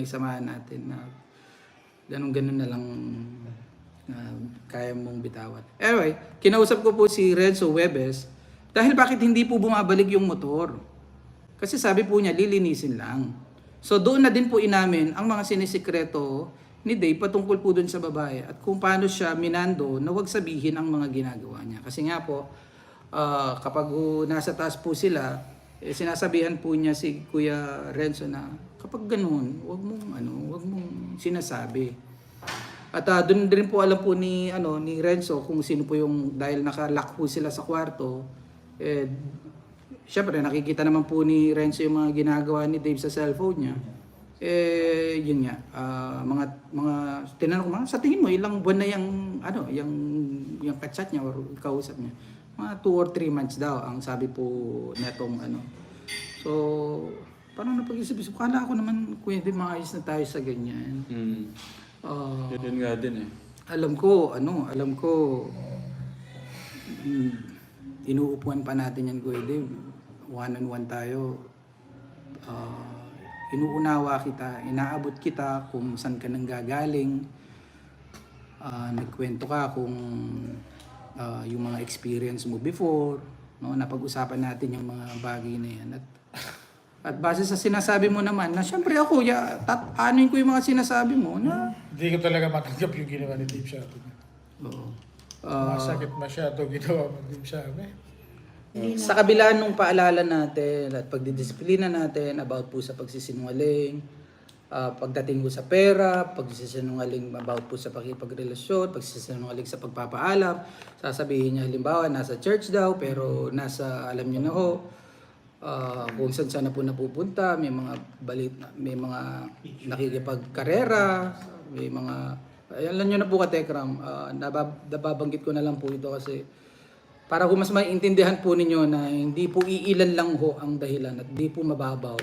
lang isamahan natin na ganun-ganun na lang na kaya mong bitawan. Anyway, kinausap ko po si Renzo Webes dahil bakit hindi po bumabalik yung motor? Kasi sabi po niya, lilinisin lang. So doon na din po inamin ang mga sinisikreto ni Dave patungkol po doon sa babae at kung paano siya minando na wag sabihin ang mga ginagawa niya. Kasi nga po, ah, kapag nasa taas po sila, eh, sinasabihan po niya si Kuya Renzo na kapag ganun, wag mong ano, wag mong sinasabi. At uh, doon din po alam po ni ano ni Renzo kung sino po yung dahil naka-lock po sila sa kwarto. Eh syempre nakikita naman po ni Renzo yung mga ginagawa ni Dave sa cellphone niya. Eh yun nga, ah, mga mga tinanong ko, "Ma, sa tingin mo ilang buwan na yung ano, yung yung kachat niya or kausap niya? Mga 2 or 3 months daw ang sabi po netong ano. So, parang napag-isip-isip, kala ko naman kuya, di maayos na tayo sa ganyan. Mm. Ah, Yun nga din eh. alam ko, ano, alam ko, mm, inuupuan pa natin yan, Kuya Dave. One on one tayo. Ah, inuunawa kita, inaabot kita kung saan ka nang gagaling. Ah, nagkwento ka kung ah, yung mga experience mo before. No, napag-usapan natin yung mga bagay na yan. At, at base sa sinasabi mo naman, na syempre ako, ya, tat, anuin ko yung mga sinasabi mo na Hindi ko talaga matanggap yung ginawa ni Dave Shato. Oo. Ah, Masakit masyado ginawa mo Dave Shato. sa kabila nung paalala natin at pagdidisiplina natin about po sa pagsisinungaling, ah, pagdating po sa pera, pagsisinungaling about po sa pakipagrelasyon, pagsisinungaling sa pagpapaalam, sasabihin niya halimbawa nasa church daw pero nasa alam niyo na ho, ah, kung saan saan na po napupunta, may mga balit, may mga nakikipagkarera, may mga alam niyo na po ka Tekram, ah, nabab- nababanggit ko na lang po ito kasi para kung mas maintindihan po ninyo na hindi po iilan lang ho ang dahilan at hindi po mababaw